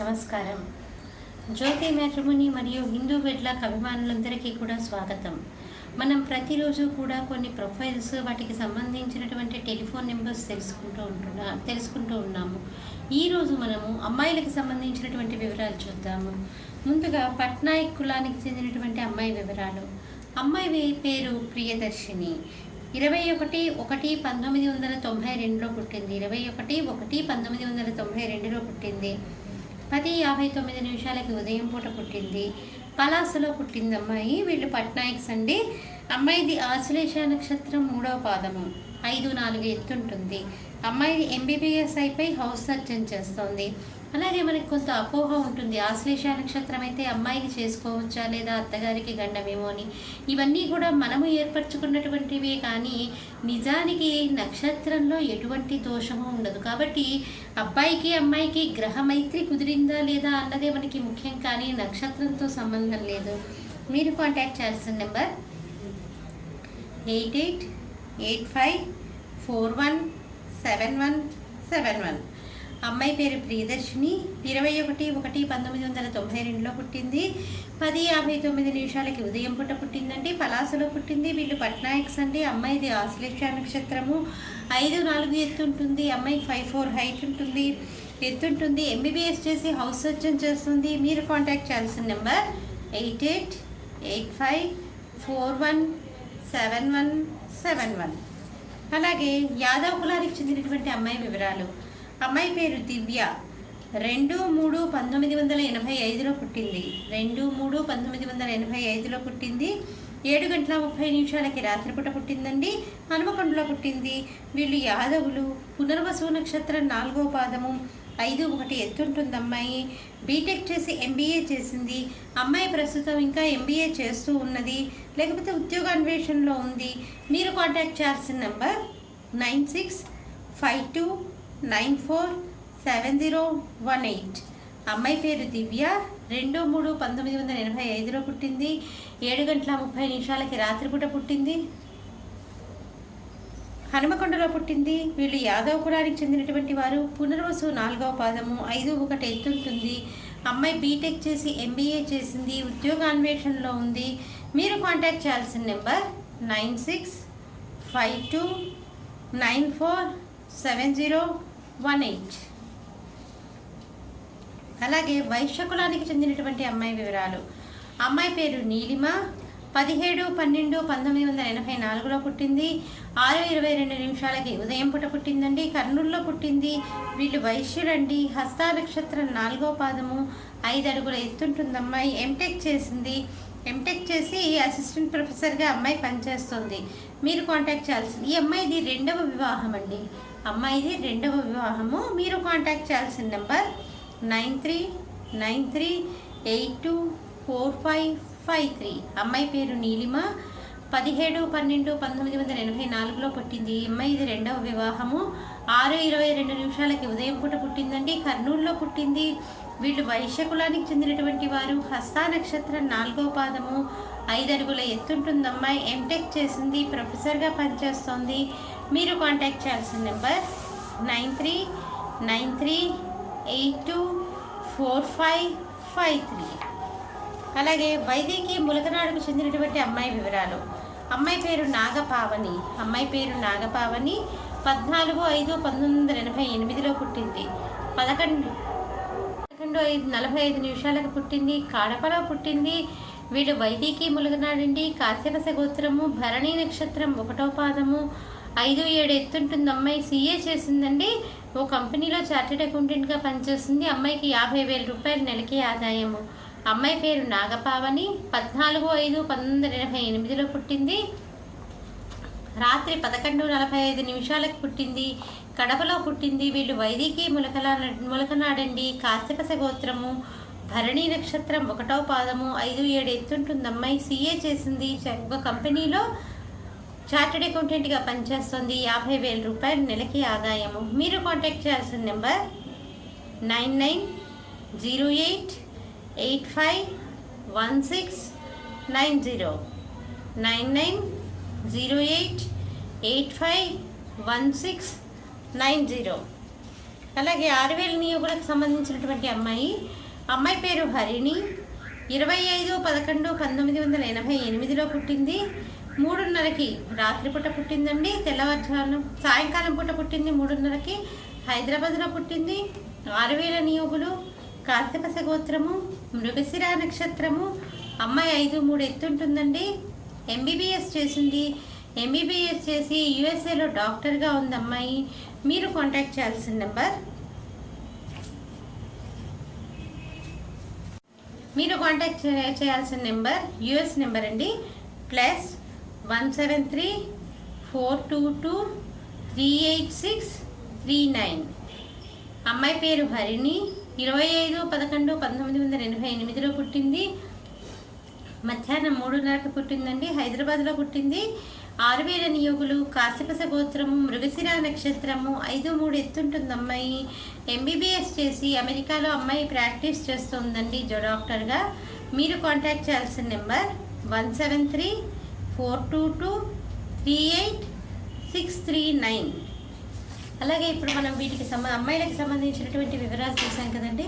నమస్కారం. జ్యోతి మ్యాట్రిమోని మరియు హిందూ వెడ్లాక్ అభిమానులందరికీ కూడా స్వాగతం. మనం ప్రతిరోజు కూడా కొన్ని ప్రొఫైల్స్ వాటికి సంబంధించినటువంటి టెలిఫోన్ నెంబర్స్ తెలుసుకుంటూ ఉంటున్నా తెలుసుకుంటూ ఉన్నాము. ఈరోజు మనము అమ్మాయిలకు సంబంధించినటువంటి వివరాలు చూద్దాము. ముందుగా పట్నాయక్ కులానికి చెందినటువంటి అమ్మాయి వివరాలు. అమ్మాయి పేరు ప్రియదర్శిని. ఇరవై ఒకటి ఒకటి పంతొమ్మిది వందల తొంభై రెండులో పుట్టింది. ఇరవై ఒకటి ఒకటి పంతొమ్మిది వందల తొంభై రెండులో పుట్టింది. పది యాభై తొమ్మిది నిమిషాలకి ఉదయం పూట పుట్టింది. పలాసలో పుట్టింది అమ్మాయి వీళ్ళు పట్నాయక్స్ అండి అమ్మాయిది ఆశ్లేష నక్షత్రం మూడవ పాదము. ఐదు నాలుగు ఎత్తుంటుంది. అమ్మాయి ఎంబీబీఎస్ అయిపోయి హౌస్ సర్జన్ చేస్తుంది. అలాగే మనకి కొంత అపోహ ఉంటుంది. ఆశ్లేష నక్షత్రం అయితే అమ్మాయికి చేసుకోవచ్చా లేదా అత్తగారికి గండమేమో అని. ఇవన్నీ కూడా మనము ఏర్పరచుకున్నటువంటివే కానీ నిజానికి నక్షత్రంలో ఎటువంటి దోషము ఉండదు. కాబట్టి అబ్బాయికి అమ్మాయికి గ్రహ మైత్రి కుదిరిందా లేదా అన్నదే మనకి ముఖ్యం కానీ నక్షత్రంతో సంబంధం లేదు. మీరు కాంటాక్ట్ చేయాల్సిన number eight eight eight five four one seven one seven one. అమ్మాయి పేరు ప్రియదర్శిని. ఇరవై ఒకటి ఒకటి పంతొమ్మిది వందల తొంభై రెండులో పుట్టింది. పది యాభై తొమ్మిది నిమిషాలకి ఉదయం పూట పుట్టిందండి. పలాసలో పుట్టింది. వీళ్ళు పట్నాయక్స్ అండి. అమ్మాయిది ఆశ్లేష నక్షత్రము. ఐదు నాలుగు ఎత్తు ఉంటుంది. అమ్మాయి ఫైవ్ ఫోర్ హైట్ ఉంటుంది. ఎత్తు ఉంటుంది. ఎంబీబీఎస్ చేసి హౌస్ సర్జన్ చేస్తుంది. మీరు కాంటాక్ట్ చేయాల్సిన number eight eight eight five four one seven one seven one. అలాగే యాదవ్ కులానికి చెందినటువంటి అమ్మాయి వివరాలు. అమ్మాయి పేరు దివ్య. రెండు మూడు పంతొమ్మిది వందల ఎనభై ఐదులో పుట్టింది. రెండు మూడు పంతొమ్మిది వందల ఎనభై ఐదులో పుట్టింది. ఏడు గంటల ముప్పై నిమిషాలకి రాత్రిపూట పుట్టిందండి. హనుమకొండలో పుట్టింది. వీళ్ళు యాదవులు. పునర్వసు నక్షత్రం నాలుగో పాదము. ఐదు ఒకటి ఎత్తుంటుంది అమ్మాయి బీటెక్ చేసి ఎంబీఏ చేసింది. అమ్మాయి ప్రస్తుతం ఇంకా ఎంబీఏ చేస్తూ ఉన్నది. లేకపోతే ఉద్యోగాన్వేషణలో ఉంది. మీరు కాంటాక్ట్ చేయాల్సిన number nine six five two nine four seven zero one eight. అమ్మాయి పేరు దివ్య. రెండు మూడు పంతొమ్మిది వందల ఎనభై ఐదులో పుట్టింది. ఏడు గంటల ముప్పై నిమిషాలకి రాత్రిపూట పుట్టింది. హనుమకొండలో పుట్టింది. వీళ్ళు యాదవ్ కులానికి చెందినటువంటి వారు. పునర్వసు నాలుగవ పాదము ఐదు ఒకటి ఎత్తుంటుంది. అమ్మాయి బీటెక్ చేసి ఎంబీఏ చేసింది. ఉద్యోగాన్వేషణలో ఉంది. మీరు కాంటాక్ట్ చేయాల్సిన number nine six five two nine four seven zero one eight. అలాగే వైశ్య కులానికి చెందినటువంటి అమ్మాయి వివరాలు. అమ్మాయి పేరు నీలిమ. పదిహేడు పన్నెండు పంతొమ్మిది వందల ఎనభై నాలుగులో పుట్టింది. ఆరు ఇరవై రెండు నిమిషాలకి ఉదయం పూట పుట్టిందండి. కర్నూలులో పుట్టింది. వీళ్ళు వైశ్యులండి. హస్తా నక్షత్రం నాలుగో పాదము. ఐదు అడుగుల ఎత్తుంటుంది అమ్మాయి. ఎంటెక్ చేసింది. ఎంటెక్ చేసి అసిస్టెంట్ ప్రొఫెసర్గా అమ్మాయి పనిచేస్తుంది. మీరు కాంటాక్ట్ చేయాల్సింది. ఈ అమ్మాయిది రెండవ వివాహం అండి అమ్మాయిది రెండవ వివాహము. మీరు కాంటాక్ట్ చేయాల్సిన number nine three nine three eight two four five five three అమ్మాయి పేరు నీలిమ. పదిహేడు పన్నెండు పంతొమ్మిది వందల ఎనభై నాలుగులో పుట్టింది. ఈ ఇది రెండవ వివాహము. ఆరు ఇరవై రెండు నిమిషాలకి ఉదయం పూట పుట్టిందండి. కర్నూలులో పుట్టింది. వీళ్ళు వైశ్య కులానికి చెందినటువంటి వారు. హస్తా నక్షత్రం నాలుగో పాదము. ఐదు అడుగుల ఎత్తుంటుంది అమ్మాయి. ఎంటెక్ చేసింది. ప్రొఫెసర్గా పనిచేస్తోంది. మీరు కాంటాక్ట్ చేయాల్సిన number nine three nine three eight two four five five three. అలాగే వైదికి ములకనాడుకు చెందినటువంటి అమ్మాయి వివరాలు. అమ్మాయి పేరు నాగపావని. అమ్మాయి పేరు నాగపావని పద్నాలుగు ఐదు పంతొమ్మిది వందల ఎనభై ఎనిమిదిలో పుట్టింది. పదకొండు పదకొండు ఐదు నలభై ఐదు నిమిషాలకు పుట్టింది. కాడపలో పుట్టింది. వీళ్ళు వైదికి ములగనాడండి కాశ్యపస గోత్రము భరణి నక్షత్రం ఒకటో పాదము. ఐదు ఏడు ఎత్తుంటుంది అమ్మాయి. సీఏ చేసిందండి. ఓ కంపెనీలో చార్టెడ్ అకౌంటెంట్గా పనిచేస్తుంది. అమ్మాయికి యాభై వేల రూపాయలు నెలకి ఆదాయము. అమ్మాయి పేరు నాగపావని పద్నాలుగు ఐదు పంతొమ్మిది వందల ఎనభై ఎనిమిదిలో పుట్టింది. రాత్రి పదకొండు నలభై ఐదు నిమిషాలకు పుట్టింది. కడపలో పుట్టింది. వీళ్ళు వైదికి ములకలా ములకనాడండి. కాశ్యపస గోత్రము భరణి నక్షత్రం ఒకటో పాదము ఐదు ఏడు ఎత్తుంటుంది అమ్మాయి సీఏ చేసింది. ఒక కంపెనీలో చార్టెడ్ అకౌంటెంట్గా పనిచేస్తుంది. యాభై వేల రూపాయలు నెలకి ఆదాయము. మీరు కాంటాక్ట్ చేయాల్సిన number nine nine zero eight eight five one six nine zero nine nine zero eight eight five one six nine zero అలాగే ఆరువేల నియోగులకు సంబంధించినటువంటి అమ్మాయి. అమ్మాయి పేరు హరిణి. ఇరవై ఐదు పదకొండు పంతొమ్మిది వందల ఎనభై ఎనిమిదిలో పుట్టింది. మూడున్నరకి రాత్రిపూట పుట్టిందండి. తెల్లవారుజాను సాయంకాలం పూట పుట్టింది మూడున్నరకి. హైదరాబాద్లో పుట్టింది. ఆరువేల నియోగులు. కార్తీక గోత్రము మృగశిర నక్షత్రము అమ్మాయి ఐదు మూడు ఎత్తుంటుందండి ఎంబీబీఎస్ చేసింది. ఎంబీబీఎస్ చేసి యుఎస్ఏలో డాక్టర్గా ఉంది అమ్మాయి. మీరు కాంటాక్ట్ చేయాల్సిన నెంబర్. మీరు కాంటాక్ట్ చేయాల్సిన నెంబర్ యుఎస్ నెంబర్ అండి. Plus one seven three four two two three eight six three nine. అమ్మాయి పేరు హరిణి. ఇరవై ఐదు పదకొండు పంతొమ్మిది వందల ఎనభై ఎనిమిదిలో పుట్టింది. మధ్యాహ్నం మూడున్నరకు పుట్టిందండి. హైదరాబాద్లో పుట్టింది. ఆరు వేల నియోగులు కాశపస గోత్రము మృగశిర నక్షత్రము ఐదు మూడు ఎత్తుంటుంది అమ్మాయి ఎంబీబీఎస్ చేసి అమెరికాలో అమ్మాయి ప్రాక్టీస్ చేస్తుందండి జో డాక్టర్గా. మీరు కాంటాక్ట్ చేయాల్సిన number one seven three four two two three eight six three nine. అలాగే ఇప్పుడు మనం వీటికి సంబ అమ్మాయిలకు సంబంధించినటువంటి వివరాలు చూసాం కదండి.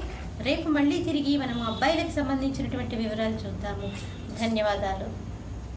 రేపు మళ్ళీ తిరిగి మనం అబ్బాయిలకు సంబంధించినటువంటి వివరాలు చూద్దాము. ధన్యవాదాలు.